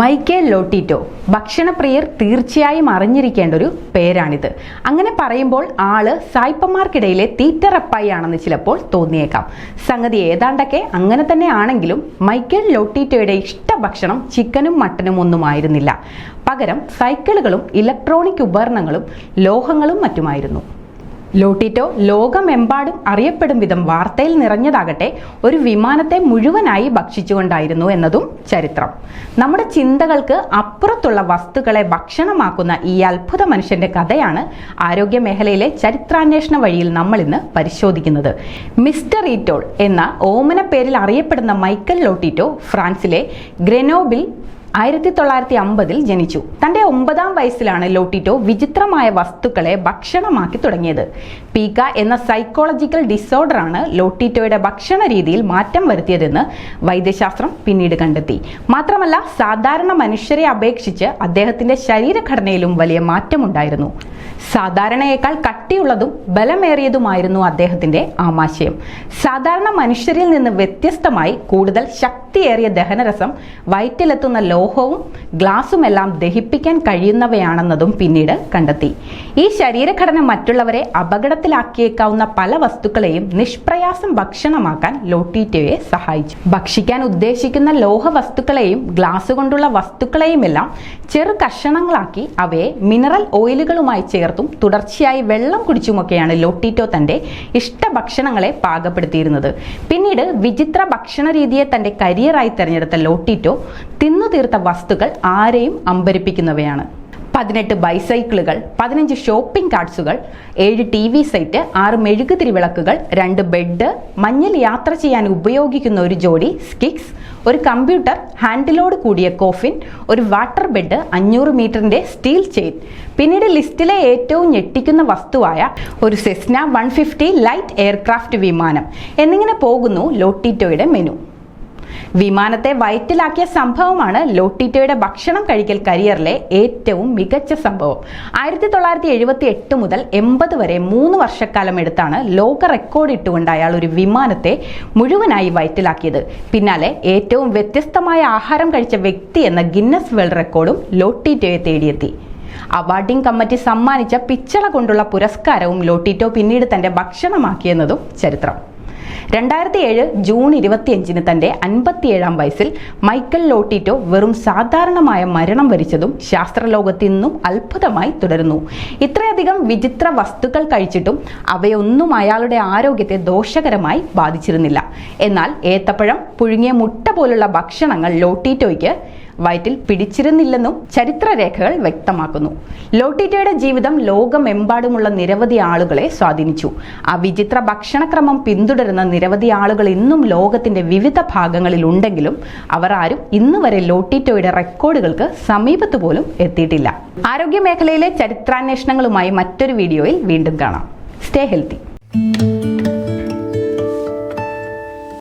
Michael ലോട്ടിറ്റോ. ഭക്ഷണപ്രിയർ തീർച്ചയായും അറിഞ്ഞിരിക്കേണ്ട ഒരു പേരാണിത്. അങ്ങനെ പറയുമ്പോൾ ആൾ സായിപ്പന്മാർക്കിടയിലെ തീറ്ററപ്പായി ആണെന്ന് ചിലപ്പോൾ തോന്നിയേക്കാം. സംഗതി ഏതാണ്ടൊക്കെ അങ്ങനെ തന്നെ ആണെങ്കിലും മൈക്കേൽ ലോട്ടിറ്റോയുടെ ഇഷ്ട ഭക്ഷണം ചിക്കനും മട്ടനും ഒന്നും ആയിരുന്നില്ല പകരം സൈക്കിളുകളും ഇലക്ട്രോണിക് ഉപകരണങ്ങളും ലോഹങ്ങളും മറ്റുമായിരുന്നു. ലോട്ടിറ്റോ ലോകമെമ്പാടും അറിയപ്പെടും വിധം വാർത്തയിൽ നിറഞ്ഞതാകട്ടെ ഒരു വിമാനത്തെ മുഴുവനായി ഭക്ഷിച്ചുകൊണ്ടായിരുന്നു എന്നതും ചരിത്രം. നമ്മുടെ ചിന്തകൾക്ക് അപ്പുറത്തുള്ള വസ്തുക്കളെ ഭക്ഷണമാക്കുന്ന ഈ അത്ഭുത മനുഷ്യന്റെ കഥയാണ് ആരോഗ്യ മേഖലയിലെ ചരിത്രാന്വേഷണ വഴിയിൽ നമ്മൾ ഇന്ന് പരിശോധിക്കുന്നത്. മിസ്റ്റർ ഈറ്റോൾ എന്ന ഓമന പേരിൽ അറിയപ്പെടുന്ന മൈക്കൽ ലോട്ടിറ്റോ ഫ്രാൻസിലെ ഗ്രനോബിൽ ആയിരത്തി തൊള്ളായിരത്തി അമ്പതിൽ ജനിച്ചു. തന്റെ ഒമ്പതാം വയസ്സിലാണ് ലോട്ടിറ്റോ വിചിത്രമായ വസ്തുക്കളെ ഭക്ഷണമാക്കി തുടങ്ങിയത്. പീക്ക എന്ന സൈക്കോളജിക്കൽ ഡിസോർഡറാണ് ലോട്ടിറ്റോയുടെ ഭക്ഷണ രീതിയിൽ മാറ്റം വരുത്തിയതെന്ന് വൈദ്യശാസ്ത്രം പിന്നീട് കണ്ടെത്തി. മാത്രമല്ല സാധാരണ മനുഷ്യരെ അപേക്ഷിച്ച് അദ്ദേഹത്തിന്റെ ശരീരഘടനയിലും വലിയ മാറ്റമുണ്ടായിരുന്നു. സാധാരണയേക്കാൾ കട്ടിയുള്ളതും ബലമേറിയതുമായിരുന്നു അദ്ദേഹത്തിന്റെ ആമാശയം. സാധാരണ മനുഷ്യരിൽ നിന്ന് വ്യത്യസ്തമായി കൂടുതൽ ശക്തിയേറിയ ദഹനരസം വയറ്റിലെത്തുന്ന ലോഹവും ഗ്ലാസുമെല്ലാം ദഹിപ്പിക്കാൻ കഴിയുന്നവയാണെന്നതും പിന്നീട് കണ്ടെത്തി. ഈ ശരീരഘടന മറ്റുള്ളവരെ അപകടത്തിലാക്കിയേക്കാവുന്ന പല വസ്തുക്കളെയും നിഷ്പ്രയാസം ഭക്ഷണമാക്കാൻ ലോട്ടീറ്റോയെ സഹായിച്ചു. ഭക്ഷിക്കാൻ ഉദ്ദേശിക്കുന്ന ലോഹ വസ്തുക്കളെയും ഗ്ലാസ് കൊണ്ടുള്ള വസ്തുക്കളെയുമെല്ലാം ചെറു കഷണങ്ങളാക്കി അവയെ മിനറൽ ഓയിലുകളുമായി ചേർത്തും തുടർച്ചയായി വെള്ളം കുടിച്ചുമൊക്കെയാണ് ലോട്ടീറ്റോ തന്റെ ഇഷ്ട ഭക്ഷണങ്ങളെ പാകപ്പെടുത്തിയിരുന്നത്. പിന്നീട് വിചിത്ര ഭക്ഷണ രീതിയെ തന്റെ കരിയറായി തെരഞ്ഞെടുത്ത ലോട്ടീറ്റോ തിന്നു തീർത്ത വസ്തുക്കൾ ആരെയും അമ്പരിപ്പിക്കുന്നവയാണ്. പതിനെട്ട് ബൈസൈക്കിളുകൾ പതിനഞ്ച് ഷോപ്പിംഗ് കാർഡ്സുകൾ ഏഴ് ടി വി സെറ്റ് ആറ് മെഴുകുതിരി വിളക്കുകൾ രണ്ട് ബെഡ് മഞ്ഞിൽ യാത്ര ചെയ്യാൻ ഉപയോഗിക്കുന്ന ഒരു ജോഡി സ്കിക്സ് ഒരു കമ്പ്യൂട്ടർ ഹാൻഡിലോട് കൂടിയ കോഫിൻ ഒരു വാട്ടർ ബെഡ് അഞ്ഞൂറ് മീറ്ററിന്റെ സ്റ്റീൽ ചെയിൻ. പിന്നീട് ലിസ്റ്റിലെ ഏറ്റവും ഞെട്ടിക്കുന്ന വസ്തുവായ ഒരു Cessna one fifty light aircraft വിമാനം. എന്നിങ്ങനെ പോകുന്നു ലോട്ടിറ്റോയുടെ മെനു. വിമാനത്തെ വയറ്റിലാക്കിയ സംഭവമാണ് ലോട്ടിറ്റോയുടെ ഭക്ഷണം കഴിക്കൽ കരിയറിലെ ഏറ്റവും മികച്ച സംഭവം. ആയിരത്തി തൊള്ളായിരത്തി എഴുപത്തി എട്ട് മുതൽ എൺപത് വരെ മൂന്ന് വർഷക്കാലം എടുത്താണ് ലോക റെക്കോർഡ് ഇട്ടുകൊണ്ട് അയാൾ ഒരു വിമാനത്തെ മുഴുവനായി വയറ്റിലാക്കിയത്. പിന്നാലെ ഏറ്റവും വ്യത്യസ്തമായ ആഹാരം കഴിച്ച വ്യക്തി എന്ന ഗിന്നസ് വേൾഡ് റെക്കോർഡും ലോട്ടിറ്റോയെ തേടിയെത്തി. അവാർഡിംഗ് കമ്മിറ്റി സമ്മാനിച്ച പിച്ചള കൊണ്ടുള്ള പുരസ്കാരവും ലോട്ടിറ്റോ പിന്നീട് തന്റെ ഭക്ഷണമാക്കിയെന്നതും ചരിത്രം. രണ്ടായിരത്തി ഏഴ് ജൂൺ ഇരുപത്തിയഞ്ചിന് തന്റെ അൻപത്തിയേഴാം വയസ്സിൽ മൈക്കൽ ലോട്ടിറ്റോ വെറും സാധാരണമായ മരണം വരിച്ചതും ശാസ്ത്രലോകത്ത് ഇന്നും അത്ഭുതമായി തുടരുന്നു. ഇത്രയധികം വിചിത്ര വസ്തുക്കൾ കഴിച്ചിട്ടും അവയൊന്നും അയാളുടെ ആരോഗ്യത്തെ ദോഷകരമായി ബാധിച്ചിരുന്നില്ല. എന്നാൽ ഏത്തപ്പഴം പുഴുങ്ങിയ മുട്ട പോലുള്ള ഭക്ഷണങ്ങൾ ലോട്ടിറ്റോയ്ക്ക് വയറ്റിൽ പിടിച്ചിരുന്നില്ലെന്നും ചരിത്രരേഖകൾ വ്യക്തമാക്കുന്നു. ലോട്ടിറ്റയുടെ ജീവിതം ലോകമെമ്പാടുമുള്ള നിരവധി ആളുകളെ സ്വാധീനിച്ചു. ആ വിചിത്ര ഭക്ഷണക്രമം പിന്തുടരുന്ന നിരവധി ആളുകൾ ഇന്നും ലോകത്തിന്റെ വിവിധ ഭാഗങ്ങളിൽ ഉണ്ടെങ്കിലും അവർ ആരും ഇന്ന് വരെ ലോട്ടിറ്റോയുടെ റെക്കോർഡുകൾക്ക് സമീപത്ത് പോലും എത്തിയിട്ടില്ല. ആരോഗ്യ മേഖലയിലെ ചരിത്രാന്വേഷണങ്ങളുമായി മറ്റൊരു വീഡിയോയിൽ വീണ്ടും കാണാം. Stay healthy.